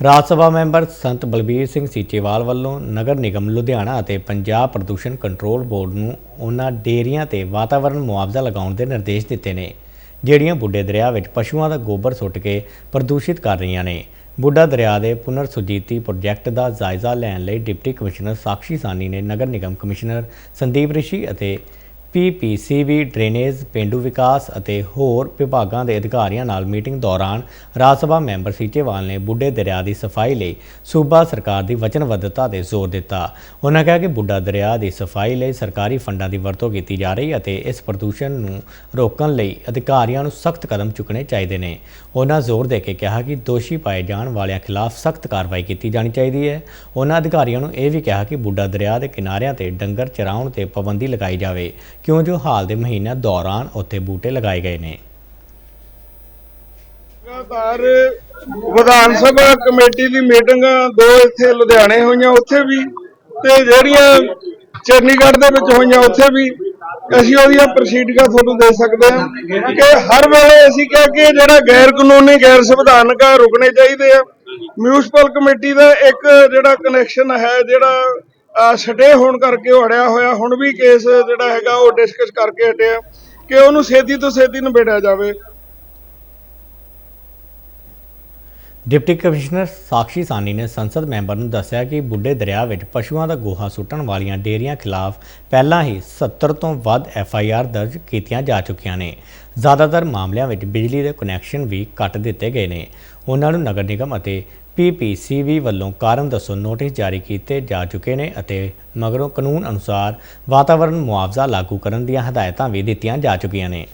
ਰਾਜ ਸਭਾ member ਸੰਤ ਬਲਬੀਰ ਸਿੰਘ ਸੀਚੇਵਾਲ ਵੱਲੋਂ ਨਗਰ ਨਿਗਮ ਲੁਧਿਆਣਾ ਅਤੇ ਪੰਜਾਬ ਪ੍ਰਦੂਸ਼ਣ ਕੰਟਰੋਲ ਬੋਰਡ ਨੂੰ ਉਹਨਾਂ ਡੇਅਰੀਆਂ ਤੇ ਵਾਤਾਵਰਣ ਮੁਆਵਜ਼ਾ ਲਗਾਉਣ ਦੇ ਨਿਰਦੇਸ਼ ਦਿੱਤੇ ਨੇ, ਜਿਹੜੀਆਂ ਬੁੱਢੇ ਦਰਿਆ ਵਿੱਚ ਪਸ਼ੂਆਂ ਦਾ ਗੋਬਰ ਸੁੱਟ ਕੇ ਪ੍ਰਦੂਸ਼ਿਤ ਕਰ ਰਹੀਆਂ ਨੇ। ਬੁੱਢਾ ਦਰਿਆ ਦੇ ਪੁਨਰ ਸੁਜੀਤੀ ਪ੍ਰੋਜੈਕਟ ਦਾ ਜਾਇਜ਼ਾ ਲੈਣ ਲਈ ਡਿਪਟੀ ਕਮਿਸ਼ਨਰ ਸਾਕਸ਼ੀ ਸਾਨੀ ਨੇ ਨਗਰ ਨਿਗਮ ਕਮਿਸ਼ਨਰ ਸੰਦੀਪ ਰਿਸ਼ੀ ਅਤੇ ਪੀਪੀਸੀਬੀ ਡਰੇਨੇਜ, ਪਿੰਡੂ ਵਿਕਾਸ ਅਤੇ ਹੋਰ ਵਿਭਾਗਾਂ ਦੇ ਅਧਿਕਾਰੀਆਂ ਨਾਲ ਮੀਟਿੰਗ ਦੌਰਾਨ ਰਾਜ ਸਭਾ ਮੈਂਬਰ ਸੀਚੇਵਾਲ ਨੇ ਬੁੱਢੇ ਦਰਿਆ ਦੀ ਸਫ਼ਾਈ ਲਈ ਸੂਬਾ ਸਰਕਾਰ ਦੀ ਵਚਨਬੱਧਤਾ ਤੇ ਜ਼ੋਰ ਦਿੱਤਾ। ਉਹਨਾਂ ਕਿਹਾ ਕਿ ਬੁੱਢਾ ਦਰਿਆ ਦੀ ਸਫ਼ਾਈ ਲਈ ਸਰਕਾਰੀ ਫੰਡਾਂ ਦੀ ਵਰਤੋਂ ਕੀਤੀ ਜਾ ਰਹੀ ਅਤੇ ਇਸ ਪ੍ਰਦੂਸ਼ਣ ਨੂੰ ਰੋਕਣ ਲਈ ਅਧਿਕਾਰੀਆਂ ਨੂੰ ਸਖਤ ਕਦਮ ਚੁੱਕਣੇ ਚਾਹੀਦੇ ਨੇ। ਉਹਨਾਂ ਜ਼ੋਰ ਦੇ ਕੇ ਕਿਹਾ ਕਿ ਦੋਸ਼ੀ ਪਾਏ ਜਾਣ ਵਾਲਿਆਂ ਖਿਲਾਫ ਸਖਤ ਕਾਰਵਾਈ ਕੀਤੀ ਜਾਣੀ ਚਾਹੀਦੀ ਹੈ। ਉਹਨਾਂ ਅਧਿਕਾਰੀਆਂ ਨੂੰ ਇਹ ਵੀ ਕਿਹਾ ਕਿ ਬੁੱਢਾ ਦਰਿਆ ਦੇ ਕਿਨਾਰਿਆਂ ਤੇ ਡੰਗਰ ਚਰਾਉਣ ਤੇ ਪਾਬੰਦੀ ਲਗਾਈ ਜਾਵੇ। ਕਿਉਂ ਜੋ ਹਾਲ ਦੇ ਮਹੀਨਿਆਂ ਦੌਰਾਨ ਉੱਥੇ ਬੂਟੇ ਲਗਾਏ ਗਏ ਨੇ? ਲਗਾਤਾਰ ਵਿਧਾਨ ਸਭਾ ਕਮੇਟੀ ਦੀ ਮੀਟਿੰਗਾਂ ਦੋ ਇੱਥੇ ਲੁਧਿਆਣੇ ਹੋਈਆਂ ਉੱਥੇ ਵੀ ਤੇ ਜਿਹੜੀਆਂ ਚੰਡੀਗੜ੍ਹ ਦੇ ਵਿੱਚ ਹੋਈਆਂ ਉੱਥੇ ਵੀ। ਅਸੀਂ ਉਹਦੀਆਂ ਪ੍ਰੋਸੀਡਿੰਗਾਂ ਤੁਹਾਨੂੰ ਦੇ ਸਕਦੇ ਹਾਂ ਕਿ ਹਰ ਵੇਲੇ ਅਸੀਂ ਕਿਹਾ ਕਿ ਜਿਹੜਾ ਗੈਰ ਕਾਨੂੰਨੀ ਗੈਰ ਸੰਵਿਧਾਨਕ ਆ, ਰੁਕਣੇ ਚਾਹੀਦੇ ਆ। ਮਿਊਨਿਸਪਲ ਕਮੇਟੀ ਦਾ ਇੱਕ ਜਿਹੜਾ ਕਨੈਕਸ਼ਨ ਹੈ, ਜਿਹੜਾ ਸਟੇ ਹੋਣ ਕਰਕੇ ਉਹ ਅੜਿਆ ਹੋਇਆ। ਹੁਣ ਵੀ ਕੇਸ ਜਿਹੜਾ ਹੈਗਾ ਉਹ ਡਿਸਕਸ ਕਰਕੇ ਹਟਿਆ ਕਿ ਉਹਨੂੰ ਛੇਤੀ ਤੋਂ ਛੇਤੀ ਨਿਬੇੜਿਆ ਜਾਵੇ। ਡਿਪਟੀ ਕਮਿਸ਼ਨਰ ਸਾਕਸ਼ੀ ਸਾਨੀ ਨੇ ਸੰਸਦ ਮੈਂਬਰ ਨੂੰ ਦੱਸਿਆ ਕਿ ਬੁੱਢੇ ਦਰਿਆ ਵਿੱਚ ਪਸ਼ੂਆਂ ਦਾ ਗੋਹਾ ਸੁੱਟਣ ਵਾਲੀਆਂ ਡੇਅਰੀਆਂ ਖਿਲਾਫ ਪਹਿਲਾਂ ਹੀ 70 ਤੋਂ ਵੱਧ ਐਫ ਆਈ ਆਰ ਦਰਜ ਕੀਤੀਆਂ ਜਾ ਚੁੱਕੀਆਂ ਨੇ। ਜ਼ਿਆਦਾਤਰ ਮਾਮਲਿਆਂ ਵਿੱਚ ਬਿਜਲੀ ਦੇ ਕਨੈਕਸ਼ਨ ਵੀ ਕੱਟ ਦਿੱਤੇ ਗਏ ਨੇ। ਉਹਨਾਂ ਨੂੰ ਨਗਰ ਨਿਗਮ ਅਤੇ ਪੀਪੀਸੀਬੀ ਵੱਲੋਂ ਕਾਰਨ ਦੱਸੋ ਨੋਟਿਸ ਜਾਰੀ ਕੀਤੇ ਜਾ ਚੁੱਕੇ ਨੇ ਅਤੇ ਮਗਰੋਂ ਕਾਨੂੰਨ ਅਨੁਸਾਰ ਵਾਤਾਵਰਣ ਮੁਆਵਜ਼ਾ ਲਾਗੂ ਕਰਨ ਦੀਆਂ ਹਦਾਇਤਾਂ ਵੀ ਦਿੱਤੀਆਂ ਜਾ ਚੁੱਕੀਆਂ ਨੇ।